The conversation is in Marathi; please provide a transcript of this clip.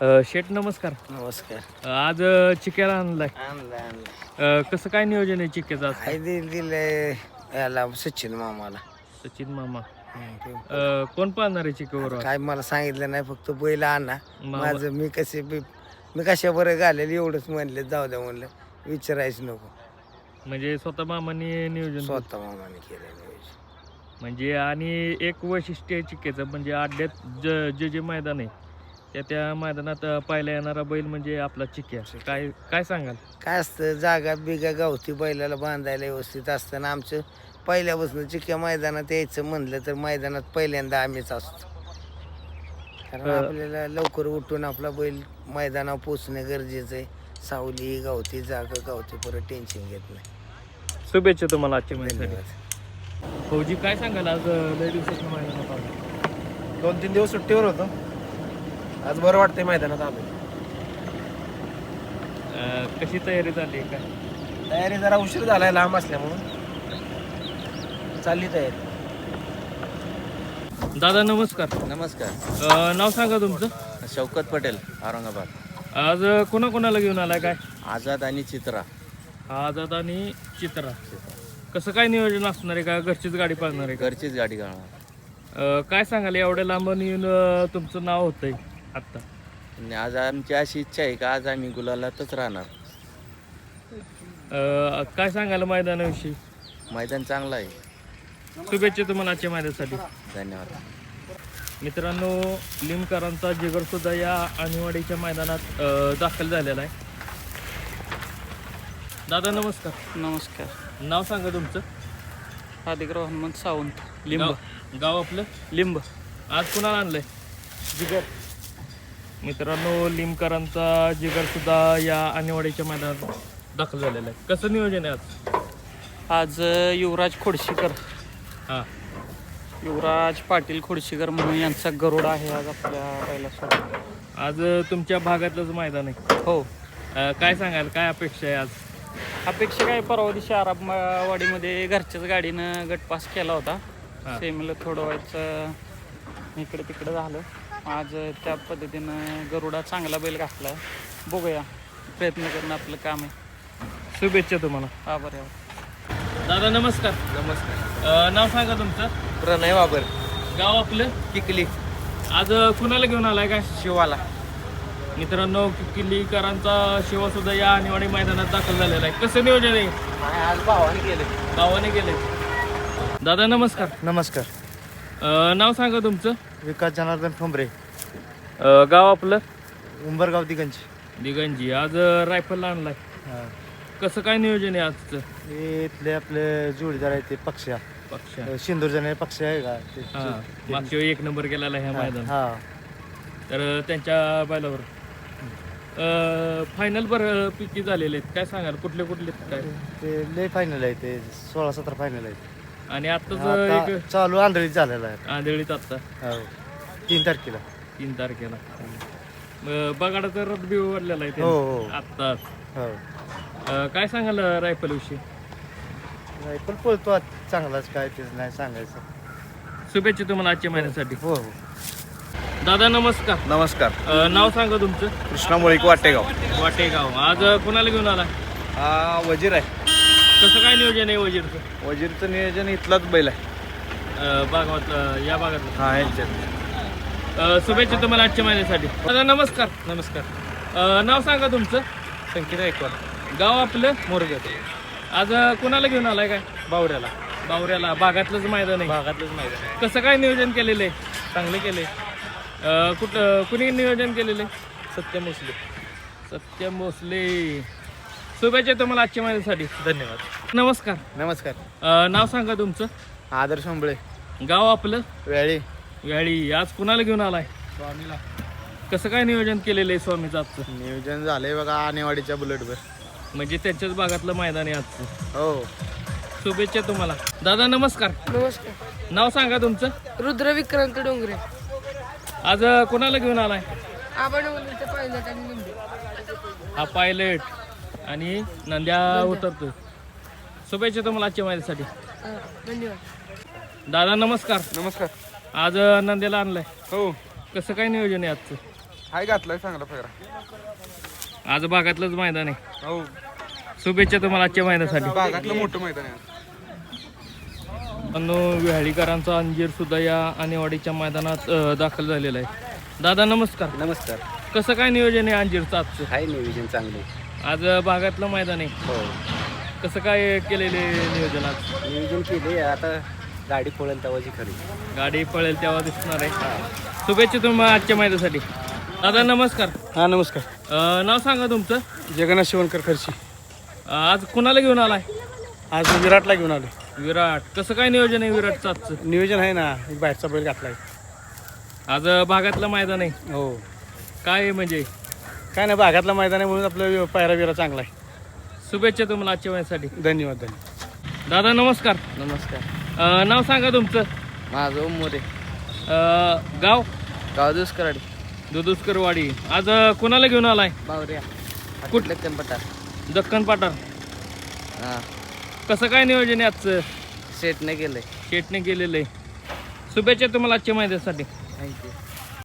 अ, शेठ नमस्कार. नमस्कार. अ, आज अ, चिक्याला आणलाय. आणलं आणलं अ, कसं काय नियोजन आहे चिक्याचं आज? काय दिल दिलंय याला सचिन मामाला. सचिन मामा. अ, कोण पाहणार आहे चिक्यावर काय मला सांगितलं नाही फक्त बैल आणा. मामा- माझं मी कसे बी- मी कशा बरं घालेल एवढंच म्हणले जाऊ द्या म्हणलं. विचारायचं नको. म्हणजे स्वतः मामाने नियोजन स्वतः मामाने केलं नियोजन. म्हणजे आणि एक वैशिष्ट्य आहे म्हणजे अड्ड्यात ज- जे जे मैदान आहे त्या त्या मैदानात अ, पाहायला येणारा बैल म्हणजे आपला चिक्क्या काय काय सांगाल? काय असतं जागा बिगा गावठी बैलाला बांधायला व्यवस्थित असतं ना आमचं पहिल्यापासून चिक्या मैदानात यायचं म्हणलं तर मैदानात पहिल्यांदा आम्हीच असतो. कारण आपल्याला लवकर उठून आपला बैल मैदानावर पोचणं गरजेचं आहे. सावली गावठी जागा गावठी परत टेन्शन घेत नाही. शुभेच्छा तुम्हाला आजच्या धन्यवाद. फौजी काय सांगाल आज अ, लय दिवसाच्या मैदानात आला. दोन तीन दिवस सुट्टीवर होतो. आज बरं वाटतंय मैदानात आलो अ, कशी तयारी झाली काय? तयारी जरा उशीर झालाय लांब असल्यामुळं. चालली तयारी. दादा नमस्कार. नमस्कार. अ, नाव सांगा तुमचं. शौकत पटेल औरंगाबाद. आज कोणाकोणाला घेऊन आलाय काय? आझाद आणि चित्रा. आझाद आणि चित्रा. कसं काय नियोजन असणार आहे का? घरचीच गाडी पाळणार आहे का? घरचीच गाडी घालणार. अ, काय सांगाल? एवढ्या लांबून येऊन अ, तुमचं नाव होतंय. आत्ता. आणि आज आमची अशी इच्छा आहे का आज आम्ही गुलालातच राहणार. अ, काय सांगाल मैदानाविषयी? मैदान चांगलं आहे. शुभेच्छा तुम्हाला आजच्या मैदानासाठी. धन्यवाद. मित्रांनो लिमकरांचा जिगर सुद्धा या आणीवाडीच्या मैदानात अ, दाखल झालेला आहे. दादा नमस्कार. नमस्कार. नाव सांगा तुमचं. अधिग्रह हनुमंत सावंत. लिंब. गाव- गाव आपलं? लिंब. आज कुणाला आणलंय? जिगर. मित्रांनो लिमकरांचा जिगर सुद्धा या आणीवाडीच्या मैदानात दाखल झालेला आहे. कसं नियोजन आहे आज? आज युवराज खोडशीकर. हां. युवराज पाटील खोडशीकर म्हणून यांचा गरुड आहे आज आपल्या बैलासोबत. आज तुमच्या भागातलंच मैदान आहे. हो. अ, काय सांगाल? काय अपेक्षा आहे आज? अपेक्षा काय? परवा दिवशी आरामवाडीमध्ये घरच्याच गाडीनं गटपास केला होता. हा. सेमीला थोडं व्हायचं इकडे तिकडे झालं. आज त्या पद्धतीनं गरुडा चांगला बैल घातला. बघूया. प्रयत्न करणं आपलं काम आहे. शुभेच्छा तुम्हाला. आभार आहे दादा नमस्कार. नमस्कार. अ, नाव सांगा तुमचं. प्रणय बाबर. गाव आपलं? किकली. आज कुणाला घेऊन आलाय काय? शिवाला. मित्रांनो किल्लीकरांचा शिवा सुद्धा या आणीवाडी मैदानात दाखल झालेला आहे. कसं नियोजन आहे? आज भावाने केलं गावाने गेले दादा नमस्कार. नमस्कार. अ, नाव सांगा तुमचं. विकास जनार्दन ठोंबरे. अ, गाव आपलं? उंबरगाव दिगंज. दिगंजी. आज रायफलला आणलाय. कसं काय नियोजन आहे आजचं? हे इथले आपले जोडीदार आहे ते पक्ष्या पक्षा. सिंदूरजन पक्ष आहे का? ते हा. मागच्या वेळी एक नंबर आहे ह्या मैदान हा. तर त्यांच्या बैलावर. फायनल बरं पिकी झालेले आहेत. काय सांगाल? कुठले कुठले आहेत काय? ते लय फायनल आहे ते सोळा सतरा फायनल आहे आणि आत्ताच आता एक चालू आंधळीत झालेला आहे. आंधळीत आत्ता. हो. तीन तारखेला. तीन तारखेला. अ, बगाडाचा रथ बी उडलेला आहे हो त्यांनी. हो. आत्ताच. हो. अ, काय सांगाल रायफल विषयी? नाही पण पळतो आज. चांगलाच काय ते नाही सांगायचं. शुभेच्छा तुम्हाला आजच्या महिन्यासाठी. हो हो. दादा नमस्कार. नमस्कार. अ, नाव सांगा तुमचं. कृष्णा मुळीक वाटेगाव. वाटेगाव. आज अ, कुणाला घेऊन आला? हा वजीर आहे. कसं काय नियोजन आहे वजीरचं? वजीरचं नियोजन इथलाच बैल आहे. अ, भागात अ, या भागात हा शुभेच्छा तुम्हाला आजच्या महिन्यासाठी. दादा नमस्कार. नमस्कार. अ, नाव सांगा तुमचं. संकेत ऐकवाल. गाव आपलं? मोरगत आज अ, कुणाला घेऊन आलाय काय? बावऱ्याला. बावऱ्याला. भागातलंच मैदान आहे. भागातलंच मैदान आहे. कसं काय नियोजन केलेलं आहे? चांगले केले अ, कुठं कुणी नियोजन केलेलं आहे? सत्य मोसले सत्य भोसले. शुभेच्छा तुम्हाला आजच्या महिन्यासाठी. धन्यवाद. नमस्कार. नमस्कार. अ, नाव सांगा तुमचं? आदर्श आंबळे गाव आपलं? वेळी. व्याळी आज कुणाला घेऊन आलाय? स्वामीला. कसं काय नियोजन केलेलं आहे स्वामीचं आजचं? नियोजन झालंय बघा आणेवाडीच्या बुलेटवर. म्हणजे त्यांच्याच भागातलं मैदान आहे आजचं. हो. शुभेच्छा तुम्हाला. दादा नमस्कार. नमस्कार. नाव सांगा तुमचं? रुद्र विक्रांत डोंगरे. आज अ, कोणाला घेऊन आलाय? आपण पाहिलं हा पायलट. आणि नंद्या उतरतो शुभेच्छा तुम्हाला आजच्या माझ्यासाठी हा, धन्यवाद. दादा नमस्कार. नमस्कार. आज अ, नंद्याला आणलाय. हो. कसं काय नियोजन आहे आजचं? हाय घातलाय चांगला फेरा आज भागातलंच मैदान आहे. हो. शुभेच्छा तुम्हाला आजच्या मैदानासाठी. भागातलं मोठं मैदान आहे अनु विहाळीकरांचा अंजीर सुद्धा या आणेवाडीच्या मैदानात अ, दाखल झालेला आहे. दादा नमस्कार. नमस्कार. कसं काय नियोजन आहे अंजीरचं आजचं? हाय नियोजन चांगले आज भागातलं मैदान आहे. हो. कसं काय केलेले नियोजन आज? नियोजन केले आता गाडी पळेल तवाची खरी. गाडी पळेल तेव्हा दिसणार आहे. शुभेच्छा तुम्हाला आजच्या मैदानासाठी. दादा नमस्कार. हा नमस्कार. अ, नाव सांगा तुमचं. जगन्नाथ शिवणकर खर्ची अ, आज कुणाला घेऊन आलाय? आज विराटला घेऊन आलो विराट. कसं काय नियोजन आहे विराटचं आजचं? नियोजन आहे ना एक बाहेरचा बैल घातलाय. आज भागातलं मैदान आहे. हो. काय आहे म्हणजे? काय नाही भागातला मैदान आहे म्हणून आपलं पायरा बिरा चांगला आहे. शुभेच्छा तुम्हाला आजच्या मैदानासाठी धन्यवाद धन्यवाद. दादा नमस्कार. नमस्कार. अ, नाव सांगा तुमचं. माझं मोरे. अ, गाव? गाव दुष्कराडी दुधुस्करवाडी आज अ, कुणाला घेऊन आलाय? बावऱ्या. कुठलं? कनपटा दक्कन पाटार हां. कसं काय नियोजन आहे आजचं? सेटने गेलंय शेटने केलेलं आहे. शुभेच्छा तुम्हाला आजच्या मैदानासाठी. थँक्यू